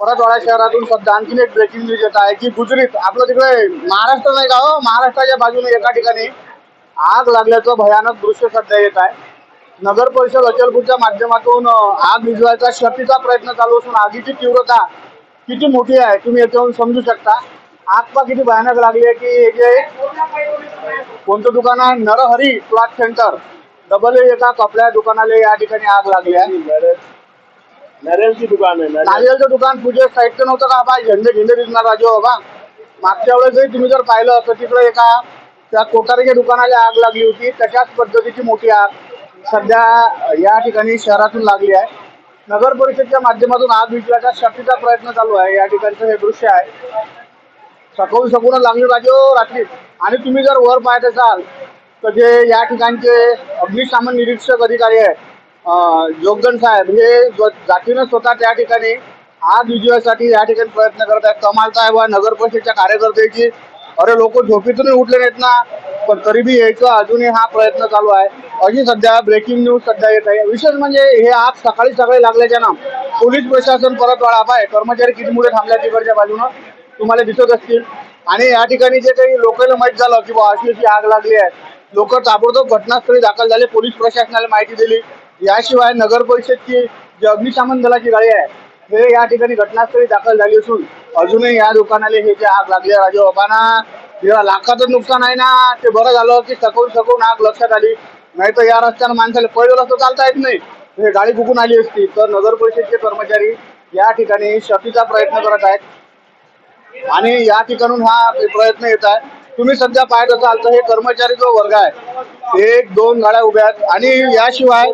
मराठवाडा शहरातून सध्या आणखीन एक ब्रेकिंग न्यूज येत आहे की गुजरीत आपलं तिकडे महाराष्ट्र नाही का हो? महाराष्ट्राच्या बाजूने एका ठिकाणी आग लागल्याचं भयानक दृश्य सध्या येत आहे. नगर परिषद अचलपूरच्या माध्यमातून आग विजवायचा शक्तीचा प्रयत्न चालू असून आगीची तीव्रता किती मोठी आहे तुम्ही याच्यावरून समजू शकता. आग पा किती भयानक लागली आहे की हे जे कोणतं दुकान आहे? Narhari cloth centre. डबल एका कपड्या दुकानाला या ठिकाणी आग लागली आहे. नारियलची दुकान आहे नारियलचं दुकान पूजे साईडचं नव्हतं का? बा झेंडे झेंडे दिसणार राजू हो, बाबा मागच्या वेळेसही तुम्ही जर पाहिलं तर तिकडे एका त्या कोठारीच्या दुकानाला आग लागली होती. तशाच पद्धतीची मोठी आग सध्या या ठिकाणी शहरातून लागली आहे. नगर परिषदच्या माध्यमातून आग विझण्याचा शक्तीचा प्रयत्न चालू आहे. या ठिकाणचं हे दृश्य आहे. सकाळून सकाळून लागली राजू हो, रात्री. आणि तुम्ही जर वर पाहत असाल तर जे या ठिकाणचे अग्निशामन निरीक्षक अधिकारी आहेत जोगदन साहेब हे जातीनं स्वतः त्या ठिकाणी आज विजयासाठी या ठिकाणी प्रयत्न करत आहेत. कमाल साहेब नगर परिषदच्या कार्यकर्त्याची. अरे लोक झोपेतूनही उठले नाहीत ना. पण तरी बी यायचं अजूनही हा प्रयत्न चालू आहे. अशी सध्या ब्रेकिंग न्यूज सध्या येत आहे. विशेष म्हणजे हे आज सकाळी सकाळी लागल्याच्यानं पोलीस प्रशासन परत वाढा आहे. कर्मचारी किती मुळे थांबल्या तिकडच्या बाजूनं तुम्हाला दिसत असतील. आणि या ठिकाणी जे काही लोकांना माहीत झालं की बा अशी अशी आग लागली आहे. लोक ताबडतोब घटनास्थळी दाखल झाले. पोलीस प्रशासनाला माहिती दिली. याशिवाय नगर परिषदची जी अग्निशमन दलाची गाडी आहे हे या ठिकाणी घटनास्थळी दाखल झाली असून अजूनही या दुकानाला हे जे आग लागली आहे बाबांना जेव्हा लाखाचं नुकसान आहे ना ते बरं झालं की सकवून सकून आग लक्षात आली. नाही तर या रस्त्यानं माणसाला पहिलं रस्ता चालता येत नाही. हे गाडी फुकून आली असती. तर नगर परिषदचे कर्मचारी या ठिकाणी शक्तीचा प्रयत्न करत आहेत. आणि या ठिकाणून हा प्रयत्न येत आहे. तुम्ही सध्या पाहत असाल तर हे कर्मचारी जो वर्ग आहे एक दोन गाड्या उभ्या आहेत. आणि याशिवाय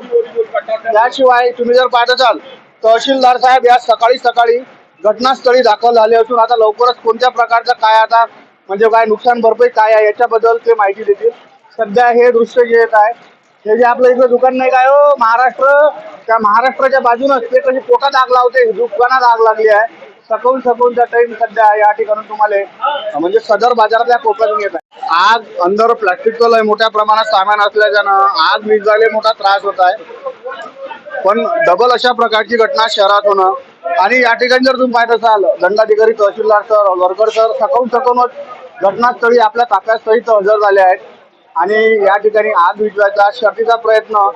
याशिवाय तुम्ही जर पाहत असाल तहसीलदार साहेब या सकाळी सकाळी घटनास्थळी दाखल झाले असून आता लवकरच कोणत्या प्रकारचं काय आता म्हणजे काय नुकसान भरपाई काय आहे याच्याबद्दल ते माहिती देतील. सध्या हे दृश्य जे येत आहे हे जे आपलं इथलं दुकान नाही काय हो महाराष्ट्र त्या महाराष्ट्राच्या बाजूनच ते कशी पोटात आग लावते दुकानात आग लागली आहे. सकून त्या टाइम सध्या या ठिकाणी तुम्हाला म्हणजे सदर बाजारातल्या कोकणातून येत आहे. आग अंदर प्लास्टिकचं लय मोठ्या प्रमाणात सामान असल्याच्यानं आग विजायला मोठा त्रास होत आहे. पण डबल अशा प्रकारची घटना शहरात होणं आणि या ठिकाणी जर तुम्ही पाहत असाल दंडाधिकारी तहसीलदार सर वरकर सर सकवून सकवूनच घटनास्थळी आपल्या ताफ्यासहित हजर झाले आहेत. आणि या ठिकाणी आग विजवायचा शर्तीचा प्रयत्न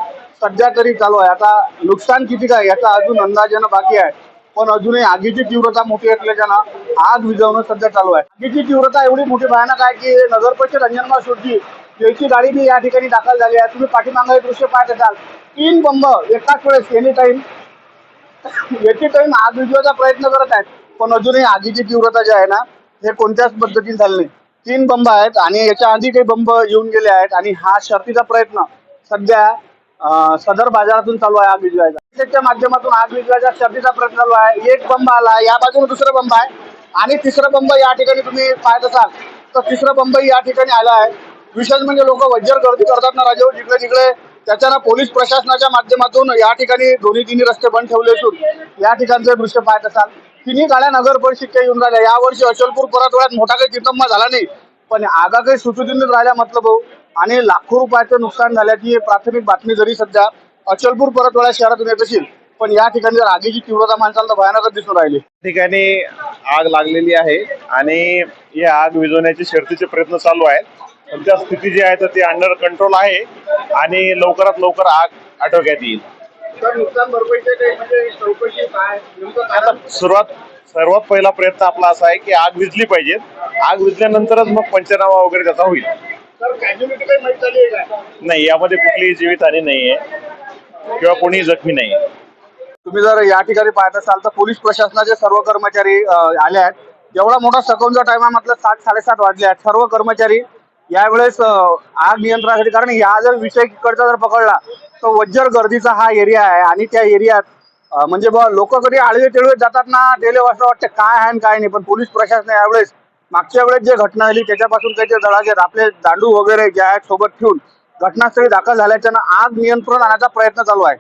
सध्या तरी चालू आहे. आता नुकसान किती काय याचा अजून अंदाजानं बाकी आहे. पण अजूनही आगीची तीव्रता मोठी असल्याच्यानं आग विजवणं सध्या चालू आहे. आगीची तीव्रता एवढी मोठी भयानक आहे की नगर परिषद अंजनगाव सोडची याची गाडी बी या ठिकाणी दाखल झाली आहे. तुम्ही पाठीमागं हे दृश्य पाहत असाल तीन बंब एकाच वेळेस एनी टाईम एनी टाईम आग विजवायचा प्रयत्न करत आहेत. पण अजूनही आगीची तीव्रता जी आहे ना हे कोणत्याच पद्धतीने झालं नाही. तीन बंब आहेत आणि याच्या आधी काही बंब येऊन गेले आहेत आणि हा शर्तीचा प्रयत्न सध्या सदर बाजारातून चालू आहे आग विजवायचा माध्यमातून आग विजवायचा शर्तीचा प्रयत्न चालू आहे. एक बंब आला या बाजूने दुसरा बंब आहे. आणि तिसरा बंब या ठिकाणी तुम्ही पाहत असाल तर तिसरा बंब या ठिकाणी आला आहे. विशेष म्हणजे लोक वज्जर गर्दी करतात ना राजेव जिकडे जिकडे त्याच्यानं पोलीस प्रशासनाच्या माध्यमातून या ठिकाणी दोन्ही तिन्ही रस्ते बंद ठेवले असून या ठिकाणचं दृश्य पाहत असाल. तिन्ही गाड्या नगर परिषदच्या येऊन राहिल्या. यावर्षी अचलपूर परतवाड्यात मोठा काही तितंबा झाला नाही. पण आगा काही सुचूदिन राहिल्या मतलब भाऊ. आणि लाखो रुपयाचं नुकसान झाल्याची प्राथमिक बातमी जरी सध्या अचलपूर परतवाड्या शहरातून येत असेल पण या ठिकाणी जर आगीची तीव्रता माणसाला तर भयानकच दिसून राहिली. ठिकाणी आग लागलेली आहे आणि ही आग विझवण्याचे शर्तीचे प्रयत्न चालू आहेत. स्थिती जी आहे तर ती अंडर कंट्रोल आहे आणि लवकरात लवकर आग आटोक्यात येईल. म्हणजे चौकशी काय नेमकं आता सुरुवात सर्वात पहिला प्रयत्न आपला असा आहे की आग विझली पाहिजे. आग विझल्यानंतरच मग पंचनामा वगैरे त्याचा होईल? तर कॅज्युलिटी काही माहीत झाली आहे का? नाही यामध्ये कुठलीही जीवितहानी नाही आहे किंवा कोणी जखमी नाही आहे. तुम्ही जर या ठिकाणी पाहत असाल तर पोलीस प्रशासनाचे सर्व कर्मचारी आले आहेत. एवढा मोठा सकवूनचा टाइम आहे म्हटलं सात साडेसात वाजले आहेत. सर्व कर्मचारी यावेळेस आग नियंत्रणासाठी कारण या जर विषय इकडचा जर पकडला तर वज्जर गर्दीचा हा एरिया आहे. आणि त्या एरियात म्हणजे बा लोक कधी आळवे तिळवे जातात ना गेले असं वाटतं काय आहे आणि काय नाही. पण पोलीस प्रशासन यावेळेस मागच्या वेळेस जे घटना झाली त्याच्यापासून काही ते जळाचे आपले दांडू वगैरे ज्या आहेत सोबत ठेवून घटनास्थळी दाखल झाल्याच्यानं आग नियंत्रण आणण्याचा प्रयत्न चालू आहे.